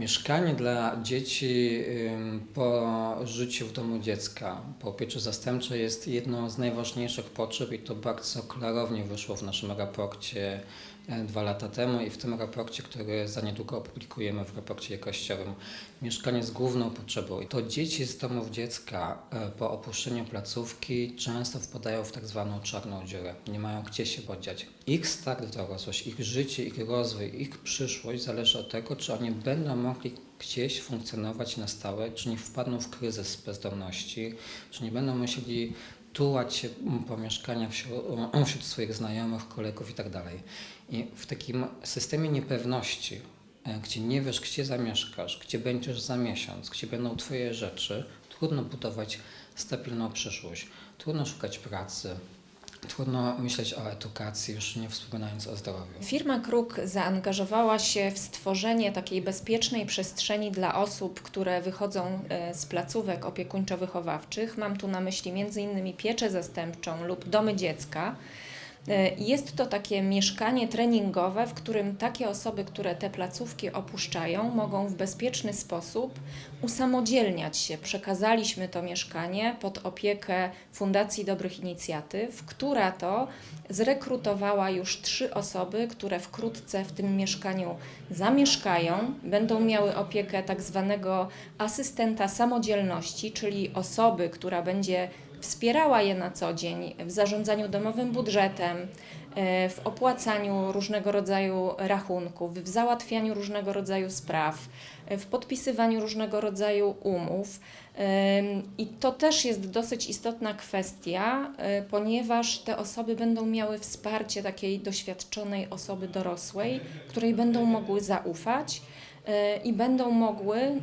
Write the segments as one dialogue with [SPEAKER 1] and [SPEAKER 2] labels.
[SPEAKER 1] Mieszkanie dla dzieci po życiu w domu dziecka, po pieczy zastępczej jest jedną z najważniejszych potrzeb i to bardzo klarownie wyszło w naszym raporcie e, dwa lata temu i w tym raporcie, który za niedługo opublikujemy w raporcie jakościowym. Mieszkanie jest główną potrzebą. I To dzieci z domów dziecka e, po opuszczeniu placówki często wpadają w tak zwaną czarną dziurę. Nie mają gdzie się podziać. Ich start w dorosłość, ich życie, ich rozwój, ich przyszłość zależy od tego, czy oni będą mogli gdzieś funkcjonować na stałe, czy nie wpadną w kryzys bezdomności, czy nie będą musieli tułać się po mieszkaniach wśród, wśród swoich znajomych, kolegów itd. I w takim systemie niepewności, e, gdzie nie wiesz, gdzie zamieszkasz, gdzie będziesz za miesiąc, gdzie będą Twoje rzeczy, trudno budować stabilną przyszłość, trudno szukać pracy, trudno myśleć o edukacji, już nie wspominając o zdrowiu.
[SPEAKER 2] Firma Kruk zaangażowała się w stworzenie takiej bezpiecznej przestrzeni dla osób, które wychodzą e, z placówek opiekuńczo-wychowawczych. Mam tu na myśli m.in. pieczę zastępczą lub domy dziecka. E, Jest to takie mieszkanie treningowe, w którym takie osoby, które te placówki opuszczają, mogą w bezpieczny sposób usamodzielniać się. Przekazaliśmy to mieszkanie pod opiekę Fundacji Dobrych Inicjatyw, która to zrekrutowała już trzy osoby, które wkrótce w tym mieszkaniu zamieszkają, będą miały opiekę tak zwanego asystenta samodzielności, czyli osoby, która będzie wspierała je na co dzień w zarządzaniu domowym budżetem, e, w opłacaniu różnego rodzaju rachunków, w załatwianiu różnego rodzaju spraw, e, w podpisywaniu różnego rodzaju umów. I to też jest dosyć istotna kwestia, y, ponieważ te osoby będą miały wsparcie takiej doświadczonej osoby dorosłej, której będą mogły zaufać i będą mogły y,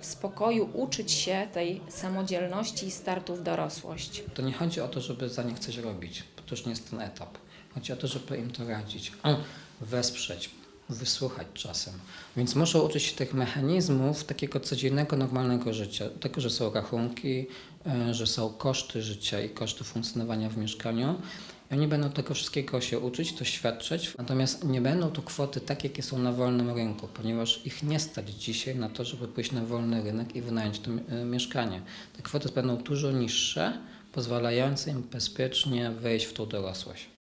[SPEAKER 2] w spokoju uczyć się tej samodzielności i startu w dorosłość.
[SPEAKER 1] To nie chodzi o to, żeby za nich coś robić, bo to już nie jest ten etap. Chodzi o to, żeby im to radzić, wesprzeć, wysłuchać czasem. Więc muszą uczyć się tych mechanizmów takiego codziennego, normalnego życia. Tego, że są rachunki, e, że są koszty życia i koszty funkcjonowania w mieszkaniu. I oni będą tego wszystkiego się uczyć, doświadczać, natomiast nie będą to kwoty takie, jakie są na wolnym rynku, ponieważ ich nie stać dzisiaj na to, żeby pójść na wolny rynek i wynająć to e, mieszkanie. Te kwoty będą dużo niższe, pozwalające im bezpiecznie wejść w tą dorosłość.